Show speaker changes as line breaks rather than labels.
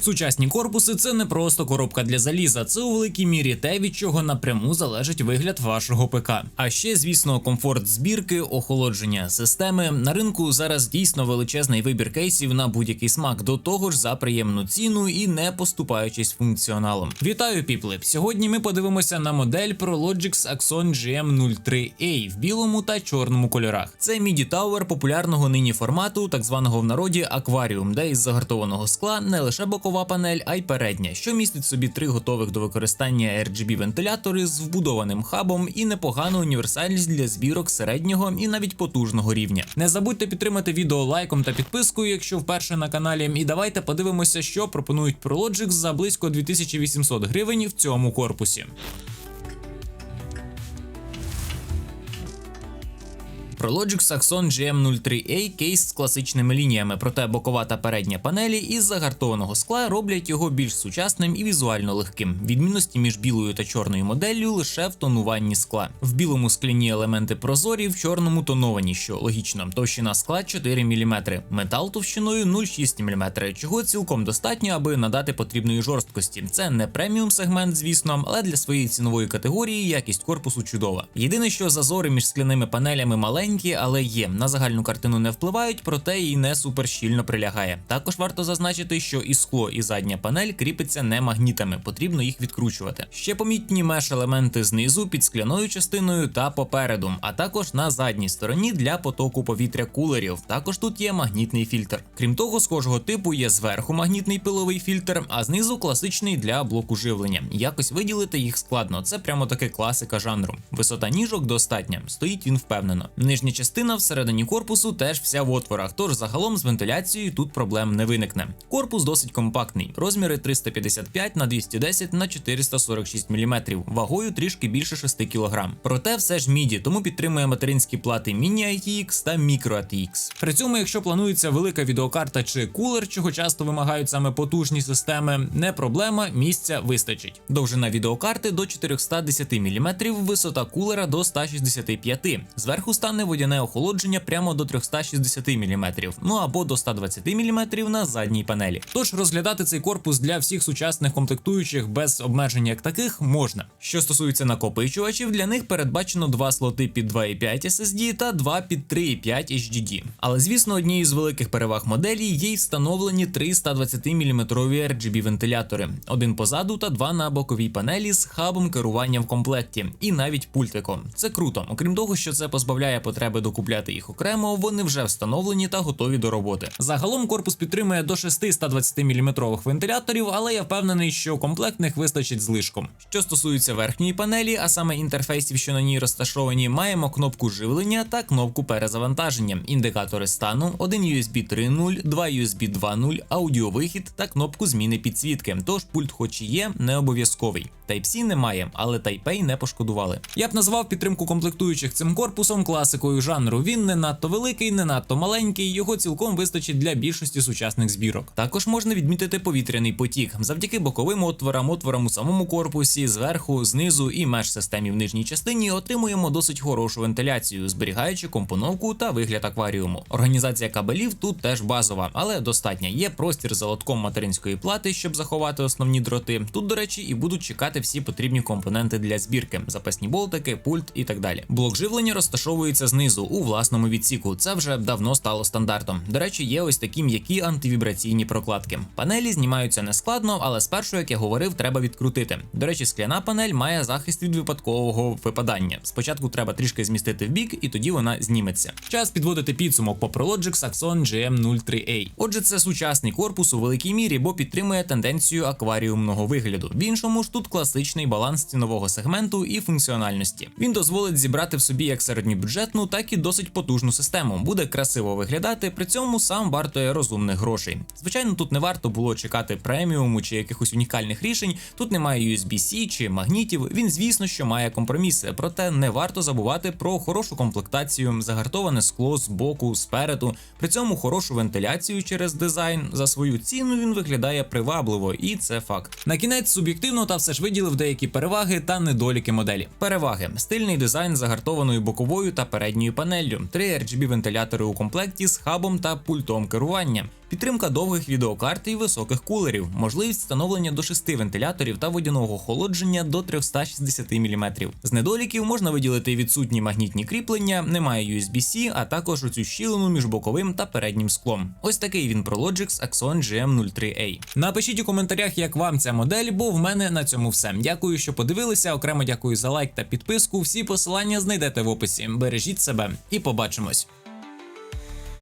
Сучасні корпуси це не просто коробка для заліза, це у великій мірі те, від чого напряму залежить вигляд вашого ПК. А ще, звісно, комфорт збірки, охолодження системи. На ринку зараз дійсно величезний вибір кейсів на будь-який смак, до того ж за приємну ціну і не поступаючись функціоналом. Вітаю, піпли! Сьогодні ми подивимося на модель ProLogix Axon GM03A в білому та чорному кольорах. Це MIDI Tower популярного нині формату, так званого в народі акваріум, де із загартованого скла не лише бокова панель, а й передня, що містить собі три готових до використання RGB вентилятори з вбудованим хабом і непогану універсальність для збірок середнього і навіть потужного рівня. Не забудьте підтримати відео лайком та підпискою, якщо вперше на каналі. І давайте подивимося, що пропонують ProLogic за близько 2800 гривень в цьому корпусі. Prologix Saxon GM03A кейс з класичними лініями, проте бокова та передня панелі із загартованого скла роблять його більш сучасним і візуально легким. Відмінності між білою та чорною моделлю лише в тонуванні скла. В білому скляні елементи прозорі, в чорному тоновані, що логічно. Товщина скла 4 мм, метал товщиною 0,6 мм, чого цілком достатньо, аби надати потрібної жорсткості. Це не преміум сегмент, звісно, але для своєї цінової категорії якість корпусу чудова. Єдине, що зазори між скляними панелями маленькі, але є. На загальну картину не впливають, проте і не суперщільно прилягає. Також варто зазначити, що і скло, і задня панель кріпиться не магнітами, потрібно їх відкручувати. Ще помітні меш елементи знизу під скляною частиною та попереду, а також на задній стороні для потоку повітря кулерів. Також тут є магнітний фільтр. Крім того, схожого типу є зверху магнітний пиловий фільтр, а знизу класичний для блоку живлення. Якось виділити їх складно. Це прямо таки класика жанру. Висота ніжок достатня, стоїть він впевнено. Нижня частина всередині корпусу теж вся в отворах, тож загалом з вентиляцією тут проблем не виникне. Корпус досить компактний, розміри 355 на 210 на 446 мм, вагою трішки більше 6 кг. Проте все ж міді, тому підтримує материнські плати Mini ITX та Micro ATX. При цьому, якщо планується велика відеокарта чи кулер, чого часто вимагають саме потужні системи, не проблема, місця вистачить. Довжина відеокарти до 410 мм, висота кулера до 165 Зверху стане водяне охолодження прямо до 360 мм, ну або до 120 мм на задній панелі. Тож розглядати цей корпус для всіх сучасних комплектуючих без обмежень як таких можна. Що стосується накопичувачів, для них передбачено два слоти під 2,5 SSD та два під 3,5 HDD. Але звісно, однією з великих переваг моделі є й встановлені три 120 мм RGB вентилятори: один позаду та два на боковій панелі з хабом керування в комплекті, і навіть пультиком. Це круто. Окрім того, що це позбавляє потреби докупляти їх окремо, вони вже встановлені та готові до роботи. Загалом корпус підтримує до 6 120 мм вентиляторів, але я впевнений, що комплектних вистачить злишком. Що стосується верхньої панелі, а саме інтерфейсів, що на ній розташовані, маємо кнопку живлення та кнопку перезавантаження, індикатори стану, один USB 3.0, два USB 2.0, аудіовихід та кнопку зміни підсвітки. Тож пульт, хоч і є, не обов'язковий. Type-C немає, але Type-A не пошкодували. Я б назвав підтримку комплектуючих цим корпусом класикою жанру. Він не надто великий, не надто маленький. Його цілком вистачить для більшості сучасних збірок. Також можна відмітити повітряний потік завдяки боковим отворам, отворам у самому корпусі, зверху, знизу і меж системі в нижній частині отримуємо досить хорошу вентиляцію, зберігаючи компоновку та вигляд акваріуму. Організація кабелів тут теж базова, але достатня. Є простір за лотком материнської плати, щоб заховати основні дроти. Тут, до речі, і будуть чекати всі потрібні компоненти для збірки, запасні болтики, пульт і так далі. Блок живлення розташовується знизу у власному відсіку. Це вже давно стало стандартом. До речі, є ось такі м'які антивібраційні прокладки. Панелі знімаються нескладно, але спершу, як я говорив, треба відкрутити. До речі, скляна панель має захист від випадкового випадання. Спочатку треба трішки змістити в бік, і тоді вона зніметься. Час підводити підсумок по Prologix Saxon GM03A. Отже, це сучасний корпус у великій мірі, бо підтримує тенденцію акваріумного вигляду. В іншому ж тут класичний баланс цінового сегменту і функціональності. Він дозволить зібрати в собі як середньобюджетну, так і досить потужну систему. Буде красиво виглядати, при цьому сам вартує розумних грошей. Звичайно, тут не варто було чекати преміуму чи якихось унікальних рішень. Тут немає USB-C чи магнітів. Він, звісно, що має компроміси, проте не варто забувати про хорошу комплектацію, загартоване скло з боку, спереду. При цьому хорошу вентиляцію через дизайн. За свою ціну він виглядає привабливо, і це факт. На кінець суб'єктивно та все ж виділив деякі переваги та недоліки моделі. Переваги: стильний дизайн загартованою боковою та передньою панеллю, три RGB вентилятори у комплекті з хабом та пультом керування. Підтримка довгих відеокарт і високих кулерів, можливість встановлення до 6 вентиляторів та водяного охолодження до 360 мм. З недоліків можна виділити відсутні магнітні кріплення, немає USB-C, а також оцю щілину між боковим та переднім склом. Ось такий він Prologix Axon GM03A. Напишіть у коментарях, як вам ця модель, бо в мене на цьому все. Дякую, що подивилися. Окремо дякую за лайк та підписку. Всі посилання знайдете в описі. Бережіть себе і побачимось.